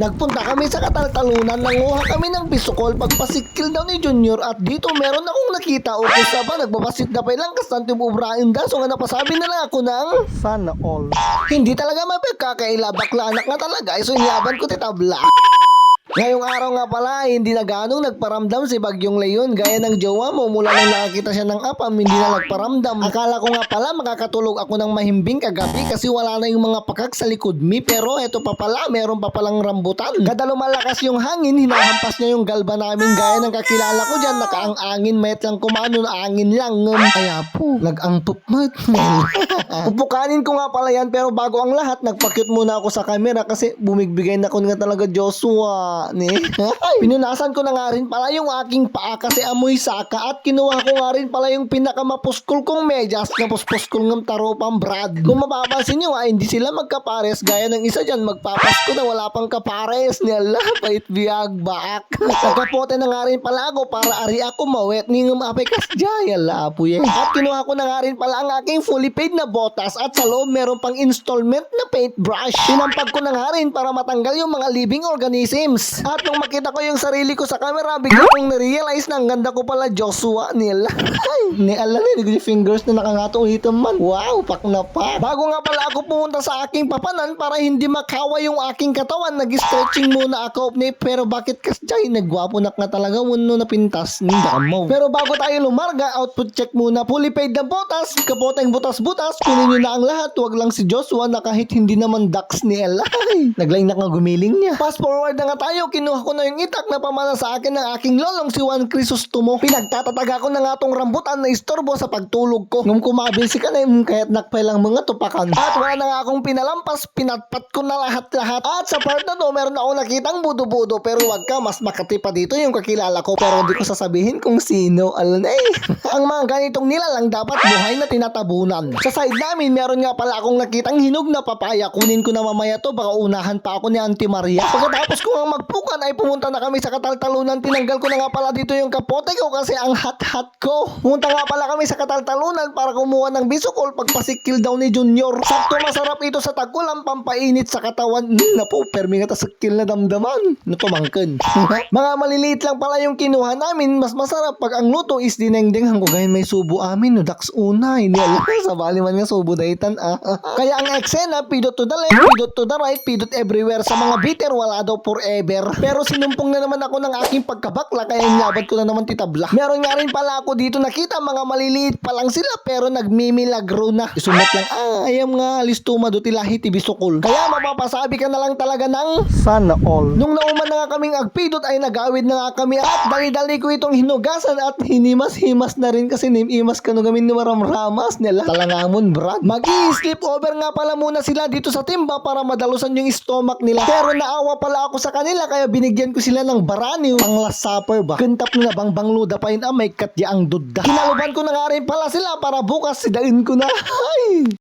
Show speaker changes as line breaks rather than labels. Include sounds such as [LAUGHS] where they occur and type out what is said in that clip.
Nagpunta kami sa kataltalunan, nanguha kami ng bisukol pagpasikil daw ni Junior at dito meron akong nakita o kusa ba nagbabasit na pa lang kastantim ubrain da so nga napasabi na lang ako ng
Sana all.
hindi talaga mapagkakaila bakla anak na talaga so inlaban ko titabla. Ngayong araw nga pala, hindi na ganong nagparamdam si Bagyong Leon gaya ng jowa mo mula nang nakakita siya ng apam, hindi na nagparamdam. Akala ko nga pala makakatulog ako ng mahimbing kagabi kasi wala na yung mga pakak sa likod mi pero eto pa pala, meron pa palang rambutan. Kada lumalakas yung hangin, hinahampas niya yung galba namin gaya ng kakilala ko dyan, nakaang-angin, mayat lang kumano na angin lang. Um, kaya po, nag-angpop mat. [LAUGHS] Pupukanin ko nga pala yan pero bago ang lahat, nagpakyut muna ako sa camera kasi bumigbigay na ko nga talaga Joshua. Ni. [LAUGHS] Pinunasan ko na nga rin pala yung aking paa kasi amoy saka at kinuha ko nga rin pala yung pinakamapuskol kong medyas na puspuskol ng taropang brad. Kung mapapansin nyo ay hindi sila magkapares gaya ng isa dyan magpapasko na wala pang kapares ni Allah pait biyag baak. Nagkapote na nga rin pala ako para ari ako mawet ni ng apekas jay Allah po yan. At kinuha ko na nga rin pala ang aking fully paid na botas at sa loob meron pang installment na paintbrush. Sinampag ko na nga rin para matanggal yung mga living organisms. At nung makita ko yung sarili ko sa camera, bigla kong na-realize na ang ganda ko pala Joshua nila. Ay, ni na, yung fingers na nakangatong dito man. Wow, pak na pa. Bago nga pala ako pumunta sa aking papanan para hindi makawa yung aking katawan, nag-stretching muna ako. Ni, pero bakit kasjay? Nagwapo na nga talaga, wano na pintas. Ni damo. Pero bago tayo lumarga, output check muna. Fully paid na botas, kapoteng butas-butas. Kunin nyo na ang lahat, wag lang si Joshua na kahit hindi naman ducks ni Ella. Ay, Naglain na nga gumiling niya. Fast forward na nga tayo, kinuha ko na yung itak na pamana sa akin ng aking lolong si Juan Crisostomo. Pinagtatataga ko na nga tong rambutan na istorbo sa pagtulog ko. Nung kumabisi ka na yung kaya't nakpay lang mga tupakan. At wala na nga akong pinalampas, pinatpat ko na lahat-lahat. At sa part na to, meron ako nakitang budo-budo pero wag ka, mas makati pa dito yung kakilala ko pero hindi ko sasabihin kung sino. Alam na eh. [LAUGHS] ang mga ganitong nilalang dapat buhay na tinatabunan. Sa side namin, meron nga pala akong nakitang hinog na papaya. Kunin ko na mamaya to, baka unahan pa ako ni Auntie Maria. Pagkatapos ko nga magpukan ay pumunta na kami sa kataltalunan. Tinanggal ko na nga pala dito yung kapote ko kasi ang hot-hot ko. Pumunta nga pala kami sa kataltalunan para kumuha ng bisukol pagpasikil daw ni Junior. Sakto masarap ito sa tagul ang pampainit sa katawan. Hmm, Napo, permi nga ta sakil na damdaman. Napamangkin. [LAUGHS] Mga maliliit lang pala yung kinuha namin. Mas masarap pag ang luto is dinengdeng hanggo gayon may subo amin. No, daks unay. Ni Allah, [LAUGHS] sa bali man nga subo daytan ah. [LAUGHS] Kaya ang eksena, pidot to the left, pidot to the right, pidot everywhere. Sa mga bitter, wala daw forever. [LAUGHS] Pero sinumpong na naman ako ng aking pagkabakla kaya inabot ko na naman titabla. Meron nga rin pala ako dito nakita mga maliliit pa lang sila pero nagmimilagro na. Isumat lang, ah, ayam nga, listuma do tilahi tibisukol. Kaya mapapasabi ka na lang talaga ng
Sana all.
Nung nauman na nga kaming agpidot ay nagawid na nga kami at dali-dali ko itong hinugasan at hinimas-himas na rin kasi nimimas ka nung gamin ni maramramas nila. Talangamon brad. mag sleep over nga pala muna sila dito sa timba para madalusan yung stomach nila. Pero naawa pala ako sa kanila kaya binigyan ko sila ng barani pang last supper ba. Kentap na bang bangluda pa yun ah may katya ang dudda. Kinaluban ko na nga rin pala sila para bukas sidain ko na. [LAUGHS] Ay!